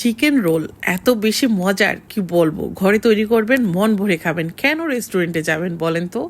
Chicken roll এত বেশি মজার কি বলব? ঘরে তৈরি করবেন, মন ভরে খাবেন। কেন রেস্টুরেন্টে যাবেন বলেন তো?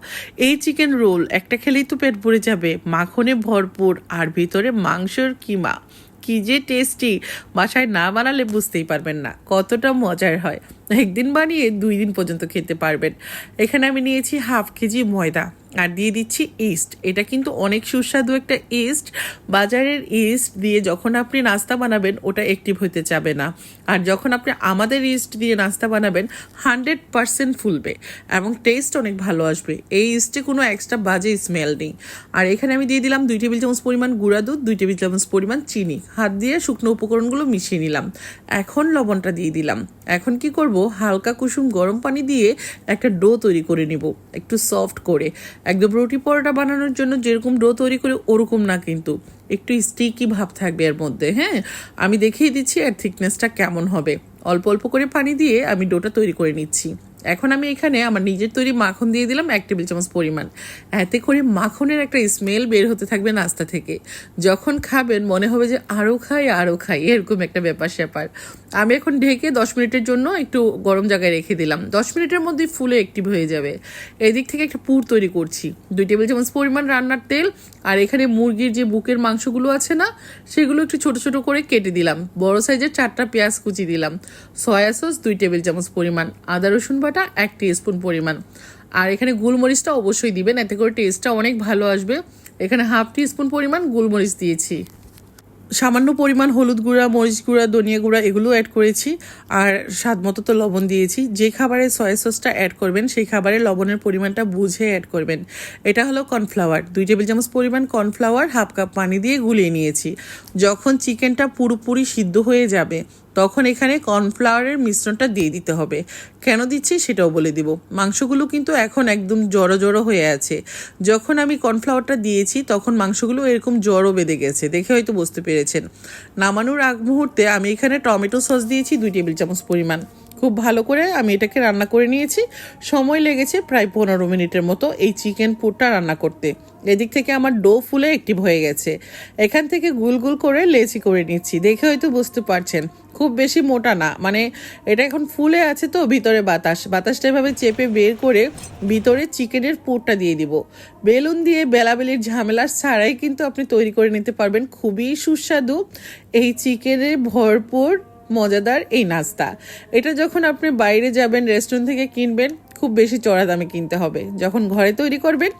এই চিকেন রোল একটা খেলেই তো পেট ভরে যাবে। মাখনে ভরপুর আর ভিতরে মাংসর কিমা। কি যে টেস্টি! বাসায় না বানালে বুঝতেই পারবেন না, কতটা মজার হয়। একদিন বানিয়ে দুই দিন পর্যন্ত খেতে পারবেন। এখানে আমি নিয়েছি হাফ কেজি ময়দা। আর দিয়ে দিচ্ছি ইস্ট এটা কিন্তু অনেক সুস্বাদু একটা ইস্ট বাজারের ইস্ট দিয়ে যখন আপনি নাস্তা বানাবেন, ওটা অ্যাক্টিভ হতে যাবে না। আর যখন আপনি আমাদের ইস্ট দিয়ে নাস্তা বানাবেন হান্ড্রেড পারসেন্ট ফুলবে এবং টেস্ট অনেক ভালো আসবে। এই ইস্টে কোনো এক্সট্রা বাজে স্মেল নেই। আর এখানে আমি দিয়ে দিলাম দুই টেবিল চামচ পরিমাণ গুঁড়া দুধ, দুই টেবিল চামচ পরিমাণ চিনি। হাত দিয়ে শুকনো উপকরণগুলো মিশিয়ে নিলাম। এখন লবণটা দিয়ে দিলাম। এখন কি করব? হালকা কুসুম গরম পানি দিয়ে একটা ডো তৈরি করে নিব, একটু সফট করে। একদম রুটি পরোটা বানানোর জন্য যেরকম ডো তৈরি করে, ওরকম না কিন্তু। একটু স্টিকি ভাব থাকবে এর মধ্যে হ্যাঁ? আমি দেখিয়ে দিচ্ছি এর থিকনেসটা কেমন হবে। অল্প অল্প করে পানি দিয়ে আমি ডোটা তৈরি করে নিচ্ছি। এখন আমি এখানে আমার নিজের তৈরি মাখন দিয়ে দিলাম এক টেবিল চামচ পরিমাণ। এতে করে মাখনের একটা স্মেল বের হতে থাকবে নাস্তা থেকে। যখন খাবেন, মনে হবে যে আরও খাই আরও খাই, এরকম একটা ব্যাপার স্যাপার। আমি এখন ঢেকে দশ মিনিটের জন্য একটু গরম জায়গায় রেখে দিলাম। দশ মিনিটের মধ্যেই ফুলে অ্যাক্টিভ হয়ে যাবে। এদিক থেকে একটা পুর তৈরি করছি। দুই টেবিল চামচ পরিমাণ রান্নার তেল আর এখানে মুরগির যে বুকের মাংসগুলো আছে না, সেগুলো একটু ছোট ছোট করে কেটে দিলাম। বড় সাইজের চারটা পেঁয়াজ কুচি দিলাম। সয়া সস দুই টেবিল চামচ পরিমাণ। আদা, রসুন বাটা এক স্পুন পরিমাণ। আর এখানে গোলমরিচটা অবশ্যই দিবেন, এতে করে টেস্টটা অনেক ভালো আসবে। এখানে হাফ টি স্পুন পরিমাণ গোলমরিচ দিয়েছি। সামান্য পরিমাণ হলুদ গুঁড়া, মরিচ গুঁড়া, ধনিয়া গুঁড়া এগুলো অ্যাড করেছি আর স্বাদ মতো তো লবণ দিয়েছি। যে খাবারে সয়া সসটা অ্যাড করবেন, সেই খাবারে লবণের পরিমাণটা বুঝে অ্যাড করবেন। এটা হলো কর্নফ্লাওয়ার দুই টেবিল চামচ পরিমাণ কর্নফ্লাওয়ার হাফ কাপ পানি দিয়ে গুলিয়ে নিয়েছি। যখন চিকেনটা পুরোপুরি সিদ্ধ হয়ে যাবে, তখন এখানে কর্নফ্লাওয়ারের মিশ্রণটা দিয়ে দিতে হবে। কেন দিচ্ছি সেটাও বলে দিব। মাংসগুলো কিন্তু এখন একদম জড়ো জড়ো হয়ে আছে। যখন আমি কর্নফ্লাওয়ারটা দিয়েছি, তখন মাংসগুলো এরকম জড়ো বেঁধে গেছে। দেখে হয়তো বুঝতে পেরেছেন। নামানোর আগ মুহূর্তে আমি এখানে টমেটো সস দিয়েছি দুই টেবিল চামচ পরিমাণ। খুব ভালো করে আমি এটাকে রান্না করে নিয়েছি। সময় লেগেছে প্রায় পনেরো মিনিটের মতো এই চিকেন পুরটা রান্না করতে। এদিক থেকে আমার ডো ফুলে অ্যাক্টিভ হয়ে গেছে। এখান থেকে গুল গুল করে লেচি করে নিচ্ছি। দেখে হয়তো বুঝতে পারছেন, খুব বেশি মোটা না। মানে এটা এখন ফুলে আছে তো ভিতরে বাতাস। বাতাসটা এভাবে চেপে বের করে ভিতরে চিকেনের পুরটা দিয়ে দিব। বেলুন দিয়ে বেলাবেলির ঝামেলা ছাড়াই কিন্তু আপনি তৈরি করে নিতে পারবেন। খুবই সুস্বাদু। এই চিকেনের ভরপুর মজাদার এই নাস্তা। এটা যখন আপনি বাইরে যাবেন রেস্টুরেন্ট থেকে কিনবেন, খুব বেশি চড়া দামে কিনতে হবে। যখন ঘরে তৈরি করবেন,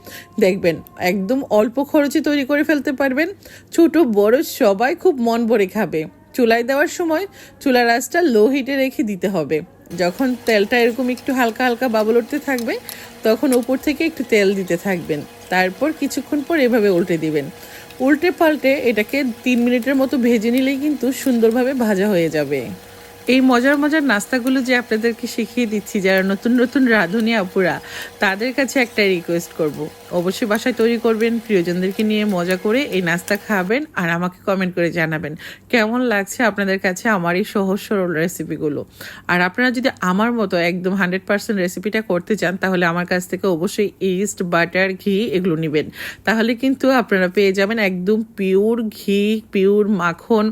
দেখবেন একদম অল্প খরচে তৈরি করে ফেলতে পারবেন। ছোট, বড় সবাই খুব মন ভরে খাবে। চুলায় দেওয়ার সময় চুলার আঁচটা লো হিটে রেখে দিতে হবে। যখন তেলটা এরকম একটু হালকা হালকা বাবল উঠতে থাকবে, তখন উপর থেকে একটু তেল দিতে থাকবেন। তারপর কিছুক্ষণ পর এভাবে উল্টে দিবেন। উল্টে পাল্টে এটাকে তিন মিনিটের মতো ভেজে নিলেই কিন্তু সুন্দরভাবে ভাজা হয়ে যাবে। এই মজার মজার নাস্তাগুলো যে আপনাদেরকে শিখিয়ে দিচ্ছি, যারা নতুন নতুন রাঁধুনি আপুরা, তাদের কাছে একটা রিকোয়েস্ট করব। অবশ্যই বাসায় তৈরি করবেন, প্রিয়জনদেরকে নিয়ে মজা করে এই নাস্তা খাবেন আর আমাকে কমেন্ট করে জানাবেন। কেমন লাগছে আপনাদের কাছে আমার এই সহজ, সরল রেসিপিগুলো আর আপনারা যদি আমার মতো একদম হান্ড্রেড পার্সেন্ট রেসিপিটা করতে চান, তাহলে আমার কাছ থেকে অবশ্যই ইস্ট বাটার ঘি এগুলো নেবেন। তাহলে কিন্তু আপনারা পেয়ে যাবেন একদম পিওর ঘি পিওর মাখন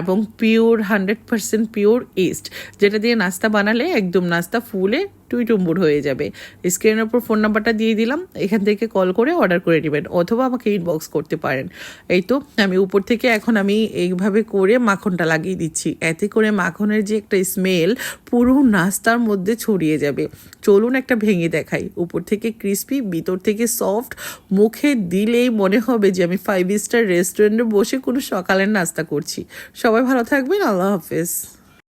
এবং pure hundred percent pure yeast, যেটা দিয়ে নাস্তা বানালে একদম নাস্তা ফুলে টুইটুম্বুর হয়ে যাবে। স্ক্রিনের ওপর ফোন নাম্বারটা দিয়ে দিলাম, এখান থেকে কল করে অর্ডার করে নেবেন অথবা আমাকে ইনবক্স করতে পারেন। এই তো, আমি উপর থেকে এখন আমি এইভাবে করে মাখনটা লাগিয়ে দিচ্ছি। এতে করে মাখনের যে একটা স্মেল পুরো নাস্তার মধ্যে ছড়িয়ে যাবে। চলুন একটা ভেঙে দেখাই। উপর থেকে ক্রিস্পি ভিতর থেকে সফট মুখে দিলেই মনে হবে যে আমি ফাইভ স্টার রেস্টুরেন্টে বসে কোনো সকালের নাস্তা করছি। সবাই ভালো থাকবেন, আল্লাহ হাফেজ।